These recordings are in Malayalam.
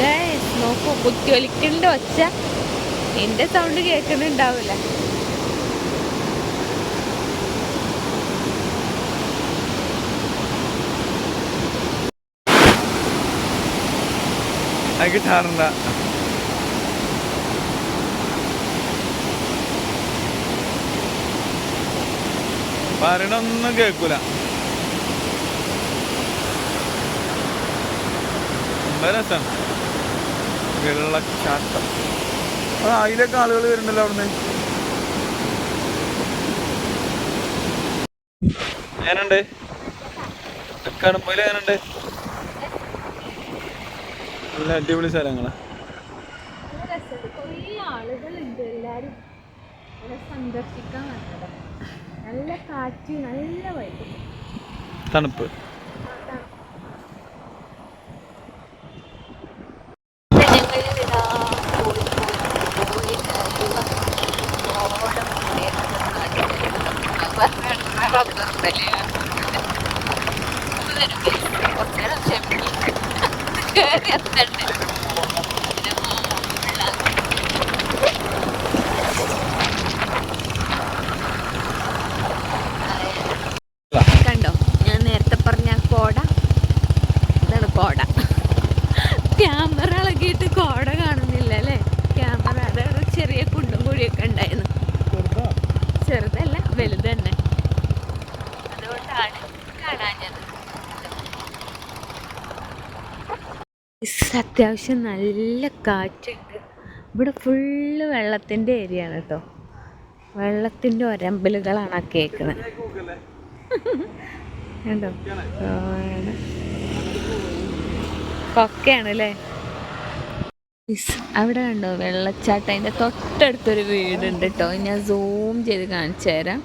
Guys, നോക്കൂ കുത്തിയൊലിക്കണ്ട ഒച്ച. എന്റെ സൗണ്ട് കേൾക്കുന്നുണ്ടാവില്ല. പറയണൊന്നും കേൾക്കൂല. രസം വെള്ളച്ചാട്ടം. അത് അതിലേക്ക് ആളുകൾ വരുന്നുണ്ടല്ലോ അവിടുന്ന്. ഞാനുണ്ട് കടുമ്പയിൽ ഞാനുണ്ട് നല്ല അടിപൊളി സ്ഥലങ്ങളാ. നല്ല ആളുകളുണ്ട് എല്ലാരും. നല്ല വൈകി തണുപ്പ് കണ്ടോ? ഞാൻ നേരത്തെ പറഞ്ഞ കോട. ഇതാണ് കോട. ക്യാമറ ഇളകിയിട്ട് കോട കാണുന്നില്ല അല്ലേ? ക്യാമറ അതാണ് ചെറിയ കുണ്ടും കുഴിയൊക്കെ ഉണ്ടായിരുന്നു അത്യാവശ്യം നല്ല കാറ്റുണ്ട്. ഇവിടെ ഫുള്ള് വെള്ളത്തിന്റെ ഏരിയ ആണ് കേട്ടോ വെള്ളത്തിന്റെ ഒരമ്പലുകളാണ് ആ കേൾക്കുന്നത് കണ്ടോ. കൊക്കയാണ് അല്ലേ അവിടെ കണ്ടോ വെള്ളച്ചാട്ടം? അതിന്റെ തൊട്ടടുത്തൊരു വീടുണ്ട് കേട്ടോ ഞാൻ സൂം ചെയ്ത് കാണിച്ചു തരാം.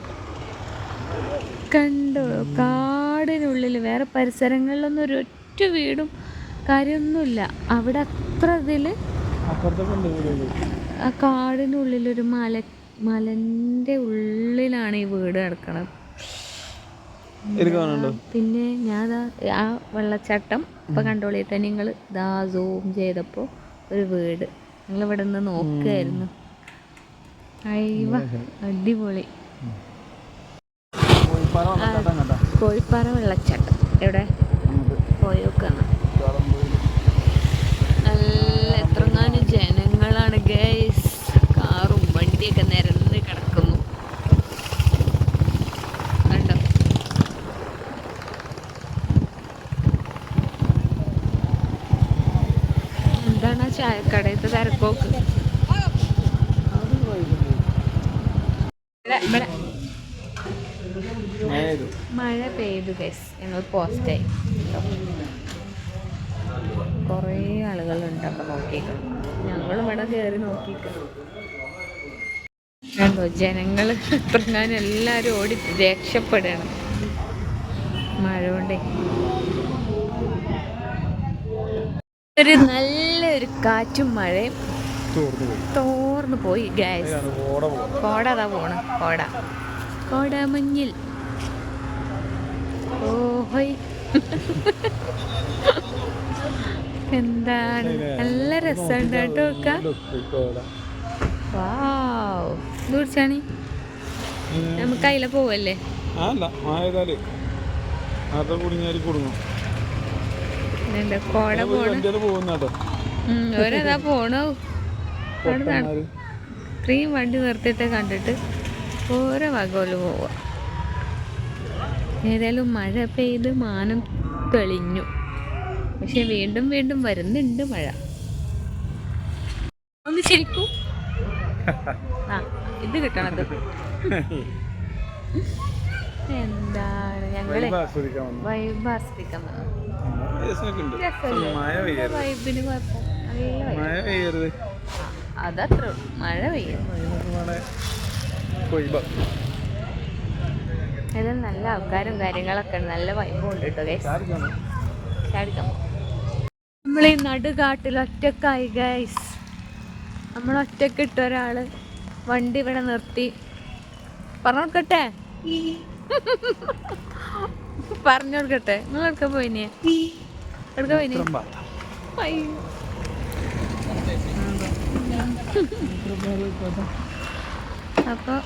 കണ്ടോ? കാടിനുള്ളിൽ വേറെ പരിസരങ്ങളിലൊന്നും ഒരു ഒറ്റ വീടും കാര്യമൊന്നുമില്ല അവിടെ അത്ര ഇതിൽ കാടിനുള്ളിലൊരു മല മലന്റെ ഉള്ളിലാണ് ഈ വീട് കിടക്കണത് പിന്നെ ഞാൻ ആ വെള്ളച്ചാട്ടം ഇപ്പൊ കണ്ടോളിട്ട് നിങ്ങൾ ദാ സൂം ചെയ്തപ്പോ ഒരു വീട്. ഞങ്ങൾ ഇവിടെ നിന്ന് നോക്കുകയായിരുന്നു അയ്യവ അടിപൊളി. കോഴിപ്പാറ വെള്ളച്ചാട്ടം കണ്ടോ? കോഴിപ്പാറ വെള്ളച്ചാട്ടം. എവിടെ? പോയി നോക്കണം നല്ല ജനങ്ങളാണ് ഗൈസ് കാറും വണ്ടിയൊക്കെ നിരന്ന് കിടക്കുന്നു. കണ്ടോ? എന്താണ് ആ ചായക്കടയത്തെ തിരക്കോക്ക്? മഴ പെയ്തു. ഗൈസ് എന്നൊരു പോസ്റ്റായി കുറേ ആളുകളുണ്ട് അപ്പം നോക്കിയിട്ടുണ്ട് ഞങ്ങൾ ഇവിടെ കയറി നോക്കിയേക്കണം കണ്ടോ ജനങ്ങൾ ഇത്രങ്ങാനും എല്ലാവരും ഓടി രക്ഷപ്പെടണം മഴ കൊണ്ടേ ഒരു നല്ലൊരു കാറ്റും മഴയും തോർന്നു പോയി. ഗ്യാസ് കോടതാ പോണ? കോട അതാ പോണ്. കോട. കോട മഞ്ഞിൽ. ഓഹോയ് എന്താണ്? നല്ല രസമുണ്ട് കേട്ടോ ഒക്കെ. വാവ്. ദൂർച്ചാണി നമുക്ക് അതിലെ പോവല്ലേ? കോട പോണു. ഇത്രയും വണ്ടി നിർത്തിയിട്ട് കണ്ടിട്ട് ഓരോ വകോൽ പോവുക ഏതായാലും മഴ പെയ്ത് മാനം തെളിഞ്ഞു. പക്ഷെ വീണ്ടും വീണ്ടും വരുന്നുണ്ട് മഴ. ഒന്ന് ശരിക്കും ആ ഇത് കിട്ടണത്. എന്താണ്? ഞങ്ങളെ വൈബ് ആസ്വദിക്കാൻ വൈബിന് കുഴപ്പം. മഴ പെയ്യരുത്. അതത്ര മഴ പെയ്യും നല്ല ആൾക്കാരും കാര്യങ്ങളൊക്കെ ഉണ്ട്. നല്ല വൈബും ഉണ്ട് കേട്ടോ ചാടിക്കാൻ നമ്മൾ ഈ നടുകാട്ടിൽ ഒറ്റക്കായി ഗൈസ് നമ്മൾ ഒറ്റയ്ക്ക് ഒരാൾ വണ്ടി ഇവിടെ നിർത്തി. പറഞ്ഞു കൊടുക്കട്ടെ പറഞ്ഞു കൊടുക്കട്ടെ നിങ്ങൾ എടുക്ക പോയിനെ എടുക്ക പോയിനെ അപ്പോൾ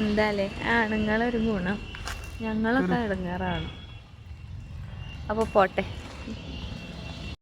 എന്താലേ? ആണുങ്ങളൊരു ഗുണം. ഞങ്ങളൊക്കെ ഇടങ്ങാറാണ്. അപ്പോൾ പോട്ടെ.